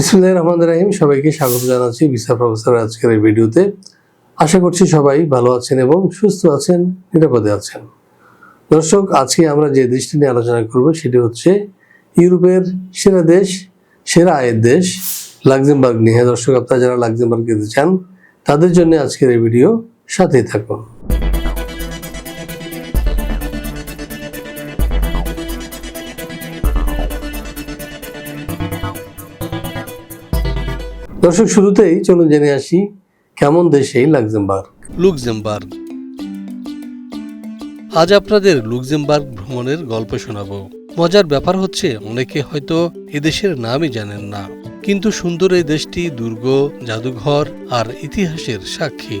বিসমুল্লাহ রহমান রাহিম। সবাইকে স্বাগত জানাচ্ছি ভিসা প্রফেসর আজকের এই ভিডিওতে। আশা করছি সবাই ভালো আছেন এবং সুস্থ আছেন, নিরাপদে আছেন। দর্শক, আজকে আমরা যে দেশটি নিয়ে আলোচনা করব সেটি হচ্ছে ইউরোপের সেরা দেশ, সেরা আয়ের দেশ, লাক্সেমবার্গ নিয়ে। দর্শক, আপনারা যারা লাক্সেমবার্গ যেতে চান, তাদের জন্য আজকের এই ভিডিও সাথেই থাকুন। দর্শক, শুরুতেই চলুন জেনে আসি কেমন দেশ এই লাক্সেমবার্গ। লুক্সেমবার্গ। আজ আপনাদের লুক্সেমবার্গ ভ্রমণের গল্প শোনাবো। মজার ব্যাপার হচ্ছে, অনেকে হয়তো এদেশের নামই জানেন না। কিন্তু সুন্দর এই দেশটি দুর্গ, জাদুঘর আর ইতিহাসের সাক্ষী।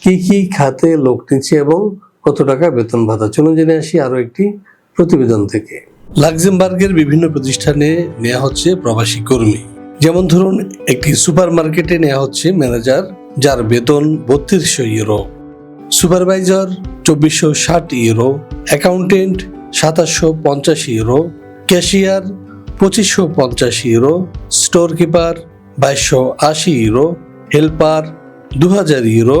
কি কি খাতে লোক নিচ্ছে এবং কত টাকা বেতন ভাতা? চলুন জেনে আসি আরও একটি প্রতিবেদন থেকে। লাক্সেমবার্গের বিভিন্ন প্রতিষ্ঠানে নেওয়া হচ্ছে প্রবাসী কর্মী। যেমন ধরুন, একটি সুপার মার্কেটে নেওয়া হচ্ছে ম্যানেজার যার বেতন বত্রিশশো ইউরো, সুপারভাইজার চব্বিশশো ষাট ইউরো, অ্যাকাউন্টেন্ট সাতাশশো পঞ্চাশ ইউরো, ক্যাশিয়ার পঁচিশশো পঞ্চাশ ইউরো স্টোর কিপার বাইশশো আশি ইউরো, হেল্পার দু হাজার ইউরো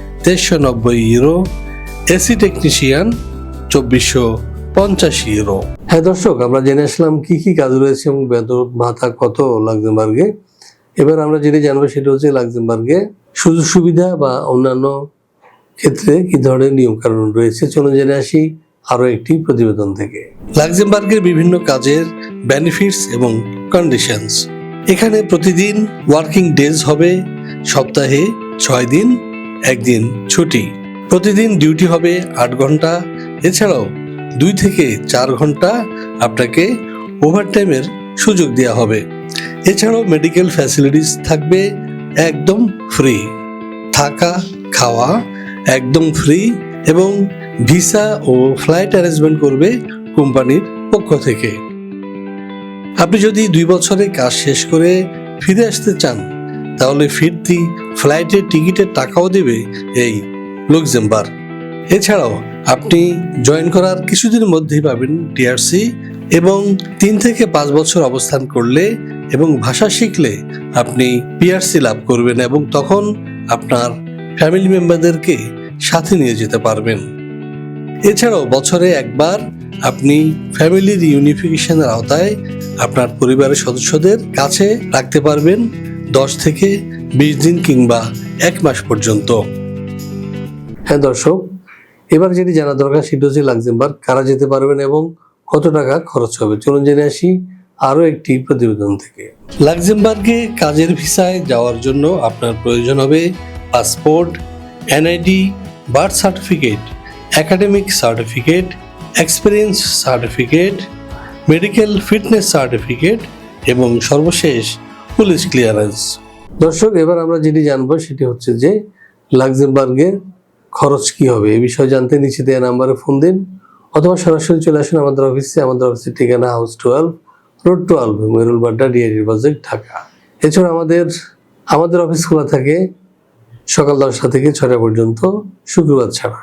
তেইশশো নব্বই ইউরো এসি টেকনিশিয়ান চব্বিশশো পঞ্চাশ ইউরো হ্যাঁ দর্শক আমরা জেনে আসলাম কি কি কাজ রয়েছে এবং বেতন ভাতা কত লাক্সেমবার্গে। এবার আমরা যেটি জানব সেটা হচ্ছে লাক্সেমবার্গে সুযোগ সুবিধা বা অন্যান্য ক্ষেত্রে কি ধরনের নিয়মকানুন রয়েছে। চলুন জেনে আসি আরও একটি প্রতিবেদন থেকে। লাক্সেমবার্গের বিভিন্ন কাজের বেনিফিটস এবং কন্ডিশনস এখানে প্রতিদিন ওয়ার্কিং ডেজ হবে সপ্তাহে ছয় দিন একদিন ছুটি। প্রতিদিন ডিউটি হবে আট ঘণ্টা। এছাড়াও দুই থেকে চার ঘণ্টা আপনাকে ওভারটাইমের সুযোগ দেওয়া হবে। এছাড়াও মেডিকেল ফ্যাসিলিটিস থাকবে একদম ফ্রি থাকা, খাওয়া একদম ফ্রি এবং ভিসা ও ফ্লাইট অ্যারেঞ্জমেন্ট করবে কোম্পানির পক্ষ থেকে। আপনি যদি দুই বছরে কাজ শেষ করে ফিরে আসতে চান তাহলে ফিরতি ফ্লাইটের টিকিটের টাকাও দেবে এই লুক্সেমবার্গ। এছাড়াও আপনি জয়েন করার কিছুদিনের মধ্যেই পাবেন টিআরসি এবং তিন থেকে পাঁচ বছর অবস্থান করলে এবং ভাষা শিখলে আপনি পিআরসি লাভ করবেন এবং তখন আপনার ফ্যামিলি মেম্বারদেরকে সাথে নিয়ে যেতে পারবেন। এছাড়াও বছরে একবার আপনি ফ্যামিলির ইউনিফিকেশনের আওতায় আপনার পরিবারের সদস্যদের কাছে রাখতে পারবেন দশ থেকে বিশ দিন কিংবা এক মাস পর্যন্ত। হ্যাঁ দর্শক এবার যেটি জানা দরকার সেটি হচ্ছে লাক্সেমবার্গ। কারা যেতে পারবেন এবং কত টাকা খরচ হবে? চলুন জেনে আসি আরও একটি প্রতিবেদন থেকে। লাক্সেমবার্গে কাজের ভিসায় যাওয়ার জন্য আপনার প্রয়োজন হবে passport NID birth certificate academic certificate experience certificate medical fitness certificate এবং সর্বশেষ পুলিশ ক্লিয়ারেন্স দর্শক, এবার আমরা যেটি জানব সেটি হচ্ছে যে লাক্সেমবার্গের খরচ কি হবে? এই বিষয়ে জানতে নিচে দেওয়া নাম্বারে ফোন দিন অথবা সরাসরি চলে আসুন আমাদের অফিসে আমাদের অফিসের ঠিকানা house twelve road twelve Merul Badda DID project Dhaka. এছাড়া আমাদের আমাদের অফিস খোলা থাকে সকাল দশটা থেকে ছটা পর্যন্ত, শুক্রবার ছাড়া।